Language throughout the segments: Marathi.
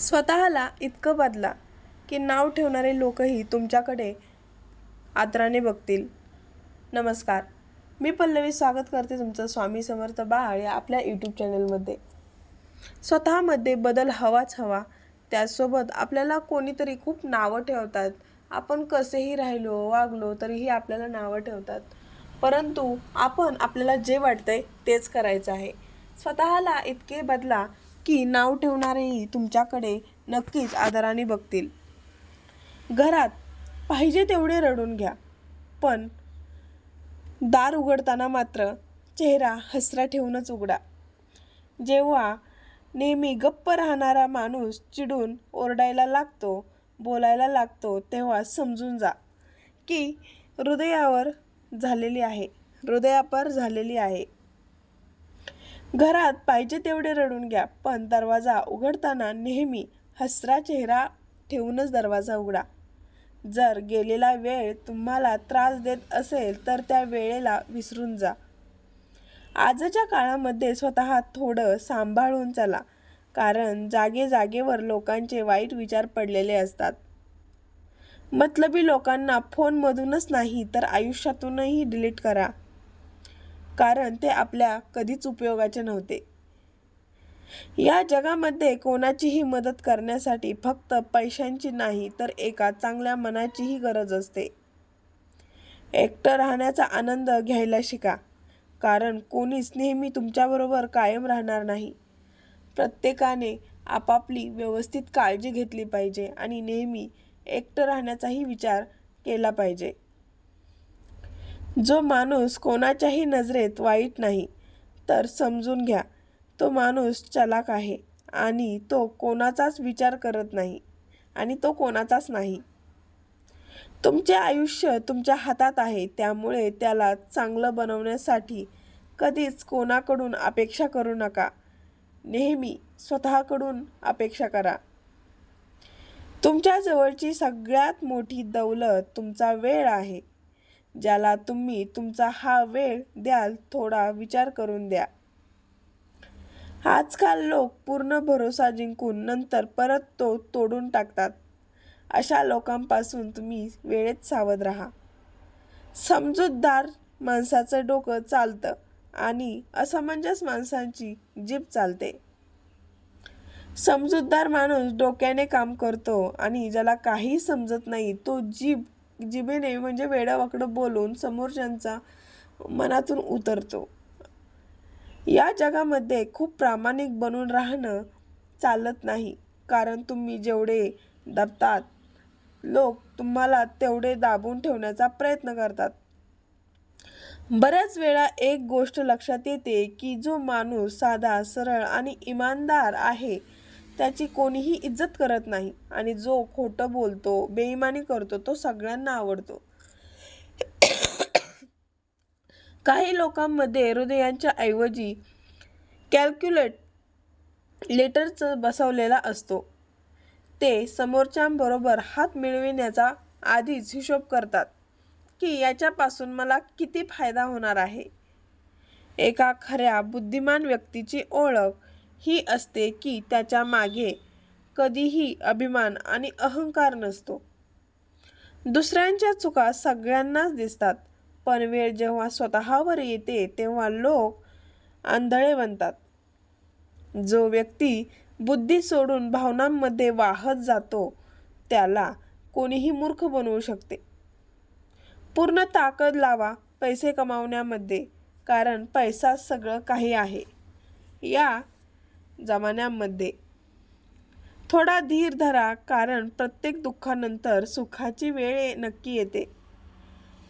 स्वतःला इतकं बदला की नाव ठेवणारे लोकही तुमच्याकडे आदराने बघतील. नमस्कार. मी पल्लवी स्वागत करते तुमचं स्वामी समर्थ बाळ या आपल्या यूट्यूब चॅनलमध्ये. स्वतःमध्ये बदल हवाच हवा. त्याचसोबत आपल्याला कोणीतरी खूप नावं ठेवतात. आपण कसेही राहिलो वागलो तरीही आपल्याला नावं ठेवतात. परंतु आपण आपल्याला जे वाटतंय तेच करायचं आहे. स्वतःला इतके बदला की नाव ठेवणारेही तुमच्याकडे नक्कीच आदराने बघतील. घरात पाहिजे तेवढे रडून घ्या. पण दार उघडताना मात्र चेहरा हसरा ठेवूनच उघडा. जेव्हा नेहमी गप्प राहणारा माणूस चिडून ओरडायला लागतो बोलायला लागतो तेव्हा समजून जा की हृदयावर झालेली आहे. हृदयापर झालेली आहे. घरात पाहिजे तेवढे रडून घ्या पण दरवाजा उघडताना नेहमी हसरा चेहरा ठेवूनच दरवाजा उघडा. जर गेलेला वेळ तुम्हाला त्रास देत असेल तर त्या वेळेला विसरून जा. आजच्या काळामध्ये स्वतः थोडं सांभाळून चला कारण जागे जागेवर लोकांचे वाईट विचार पडलेले असतात. मतलबी लोकांना फोनमधूनच नाही तर आयुष्यातूनही डिलीट करा. कारण ते आपल्या कधीच उपयोगाचे नव्हते. या जगामध्ये कोणाचीही मदत करण्यासाठी फक्त पैशांची नाही तर एका चांगल्या मनाचीही गरज असते. एकटं राहण्याचा आनंद घ्यायला शिका कारण कोणीच नेहमी तुमच्याबरोबर कायम राहणार नाही. प्रत्येकाने आपापली व्यवस्थित काळजी घेतली पाहिजे आणि नेहमी एकटं राहण्याचाही विचार केला पाहिजे. जो माणूस कोणाच्याही नजरेत वाईट नाही तर समजून घ्या तो माणूस चलाक आहे आणि तो कोणाचाच विचार करत नाही आणि तो कोणाचाच नाही. तुमचे आयुष्य तुमच्या हातात आहे त्यामुळे त्याला चांगलं बनवण्यासाठी कधीच कोणाकडून अपेक्षा करू नका. नेहमी स्वतःकडून अपेक्षा करा. तुमच्या जवळची सगळ्यात मोठी दौलत तुमचा वेळ आहे. ज्याला तुम्ही तुमचा हा वेळ द्याल थोडा विचार करून द्या. आजकाल लोक पूर्ण भरोसा जिंकून नंतर परत तो तोडून टाकतात. अशा लोकांपासून तुम्ही वेळेत सावध राहा. समजूतदार माणसाचं डोकं चालतं आणि असमंजस माणसांची जीभ चालते. समजूतदार माणूस डोक्याने काम करतो आणि ज्याला काही समजत नाही तो जीभ जिभेने म्हणजे वेडावाकडं बोलून समोरच्यांचा मनातून उतरतो. या जगामध्ये खूप प्रामाणिक बनून राहणं चालत नाही. कारण तुम्ही जेवढे दबतात लोक तुम्हाला तेवढे दाबून ठेवण्याचा प्रयत्न करतात. बऱ्याच वेळा एक गोष्ट लक्षात येते की जो माणूस साधा सरळ आणि इमानदार आहे त्याची कोणीही इज्जत करत नाही आणि जो खोटं बोलतो बेईमानी करतो तो सगळ्यांना आवडतो. काही लोकांमध्ये हृदयांच्या ऐवजी कॅल्क्युलेट लेटरचं बसवलेला असतो. ते समोरच्यांबरोबर हात मिळविण्याचा आधीच हिशोब करतात की याच्यापासून मला किती फायदा होणार आहे. एका खऱ्या बुद्धिमान व्यक्तीची ओळख ही असते की त्याच्यामागे कधीही अभिमान आणि अहंकार नसतो. दुसऱ्यांच्या चुका सगळ्यांनाच दिसतात पण वेळ जेव्हा स्वतःवर येते तेव्हा लोक आंधळे बनतात. जो व्यक्ती बुद्धी सोडून भावनांमध्ये वाहत जातो त्याला कोणीही मूर्ख बनवू शकते. पूर्ण ताकद लावा पैसे कमावण्यामध्ये कारण पैसा सगळं काही आहे. या जमान्यामध्ये. थोडा धीर धरा कारण प्रत्येक दुःखानंतर सुखाची वेळ नक्की येते.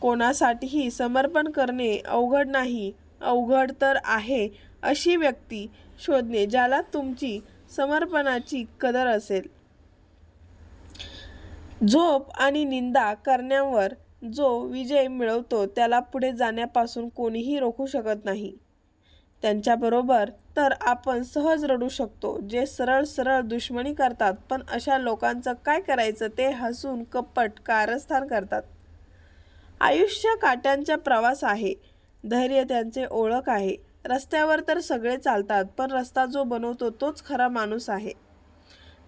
कोणासाठीही समर्पण करणे अवघड नाही अवघड तर आहे अशी व्यक्ती शोधणे ज्याला तुमची समर्पणाची कदर असेल. झोप आणि निंदा करण्यावर जो विजय मिळवतो त्याला पुढे जाण्यापासून कोणीही रोखू शकत नाही. त्यांच्याबरोबर तर आपण सहज रडू शकतो जे सरळ सरळ दुश्मनी करतात. पण अशा लोकांचं काय करायचं ते हसून कपट कारस्थान करतात. आयुष्य काट्यांचा प्रवास आहे. धैर्य त्यांचे ओळख आहे. रस्त्यावर तर सगळे चालतात पण रस्ता जो बनवतो तोच खरा माणूस आहे.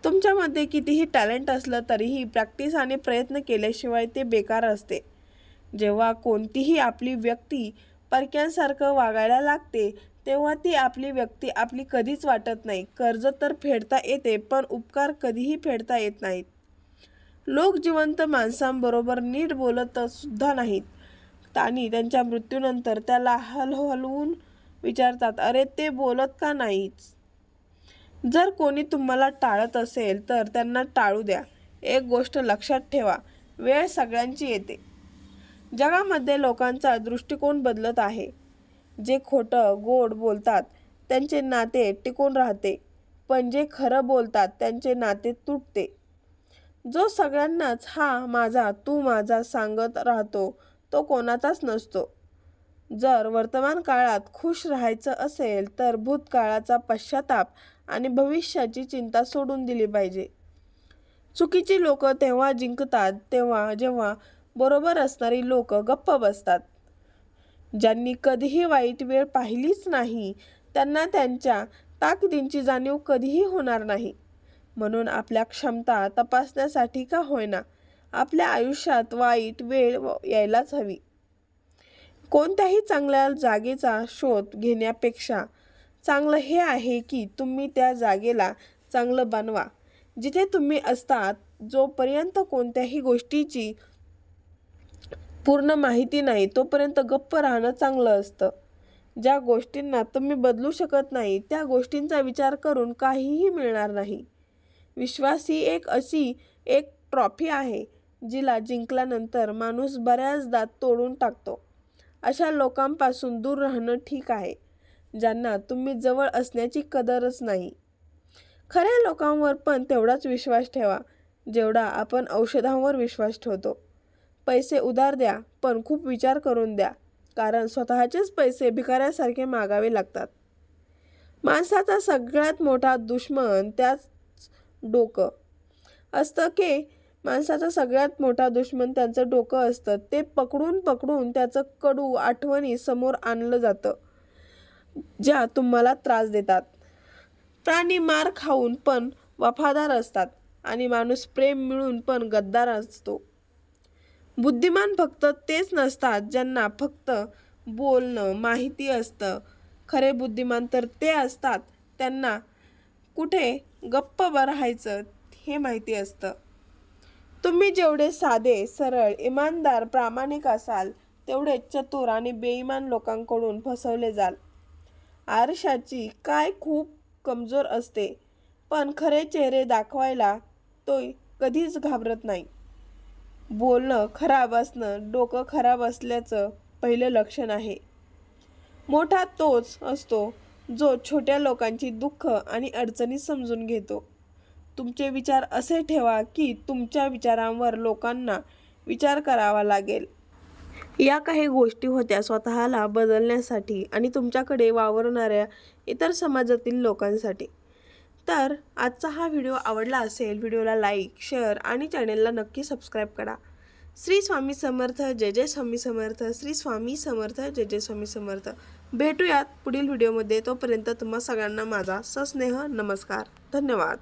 तुमच्यामध्ये कितीही टॅलेंट असलं तरीही प्रॅक्टिस आणि प्रयत्न केल्याशिवाय ते बेकार असते. जेव्हा कोणतीही आपली व्यक्ती परक्यांसारखं वागायला लागते तेव्हा ती आपली व्यक्ती आपली कधीच वाटत नाही. कर्ज तर फेडता येते पण उपकार कधीही फेडता येत नाहीत. लोक जिवंत माणसांबरोबर नीट बोलत सुद्धा नाहीत. आणि त्यांच्या मृत्यूनंतर त्याला हलहलवून विचारतात अरे ते बोलत का नाहीच? जर कोणी तुम्हाला टाळत असेल तर त्यांना टाळू द्या. एक गोष्ट लक्षात ठेवा वेळ सगळ्यांची येते. जगामध्ये लोकांचा दृष्टिकोन बदलत आहे. जे खोटं गोड बोलतात त्यांचे नाते टिकून राहते पण जे खरं बोलतात त्यांचे नाते तुटते. जो सगळ्यांनाच हा माझा तू माझा सांगत राहतो तो कोणाचाच नसतो. जर वर्तमान काळात खुश राहायचं असेल तर भूतकाळाचा पश्चाताप आणि भविष्याची चिंता सोडून दिली पाहिजे. चुकीची लोक तेव्हा जिंकतात तेव्हा जेव्हा बरोबर असणारी लोक गप्प बसतात. ज्यांनी कधीही वाईट वेळ पाहिलीच नाही त्यांना त्यांच्या ताकदींची जाणीव कधीही होणार नाही. म्हणून आपल्या क्षमता तपासण्यासाठी का होईना आपल्या आयुष्यात वाईट वेळ व- यायलाच हवी. कोणत्याही चांगल्या जागेचा शोध घेण्यापेक्षा चांगलं हे आहे की तुम्ही त्या जागेला चांगलं बनवा. जिथे तुम्ही असतात जोपर्यंत कोणत्याही गोष्टीची पूर्ण माहिती नाही तोपर्यंत गप्प राहणं चांगलं असतं. ज्या गोष्टींना तुम्ही बदलू शकत नाही त्या गोष्टींचा विचार करून काहीही मिळणार नाही. विश्वास ही एक अशी एक ट्रॉफी आहे जिला जिंकल्यानंतर माणूस बऱ्याचदा तोडून टाकतो. अशा लोकांपासून दूर राहणं ठीक आहे ज्यांना तुम्ही जवळ असण्याची कदरच नाही. खऱ्या लोकांवर पण तेवढाच विश्वास ठेवा जेवढा आपण औषधांवर विश्वास ठेवतो. पैसे उधार द्या पण खूप विचार करून द्या कारण स्वतःचेच पैसे भिकाऱ्यासारखे मागावे लागतात. माणसाचा सगळ्यात मोठा दुश्मन त्याच डोकं असतं की माणसाचा सगळ्यात मोठा दुश्मन त्यांचं डोकं असतं. ते पकडून पकडून त्याचं कडू आठवणी समोर आणलं जातं ज्या तुम्हाला त्रास देतात. प्राणी मार खाऊन पण वफादार असतात आणि माणूस प्रेम मिळून पण गद्दार असतो. बुद्धिमान फक्त तेच नसतात ज्यांना फक्त बोलणं माहिती असतं. खरे बुद्धिमान तर ते असतात. त्यांना कुठे गप्प राहायचं हे माहिती असतं. तुम्ही जेवढे साधे सरळ इमानदार प्रामाणिक असाल तेवढे चतुर आणि बेईमान लोकांकडून फसवले जाल. आरशाची काय खूप कमजोर असते पण खरे चेहरे दाखवायला तो कधीच घाबरत नाही. बोलणं खराब असणं डोकं खराब असल्याचं पहिलं लक्षण आहे. मोठा तोच असतो जो छोट्या लोकांची दुःख आणि अडचणी समजून घेतो. तुमचे विचार असे ठेवा की तुमच्या विचारांवर लोकांना विचार करावा लागेल. या काही गोष्टी होत्या स्वतःला बदलण्यासाठी आणि तुमच्याकडे वावरणाऱ्या इतर समाजातील लोकांसाठी. तर आजचा हा व्हिडिओ आवडला असेल व्हिडिओला लाईक शेअर आणि चॅनेलला नक्की सबस्क्राईब करा. श्री स्वामी समर्थ जय जय स्वामी समर्थ श्री स्वामी समर्थ जय जय स्वामी समर्थ. भेटूयात पुढील व्हिडिओमध्ये. तोपर्यंत तुम्हा सगळ्यांना माझा सस्नेह नमस्कार. धन्यवाद.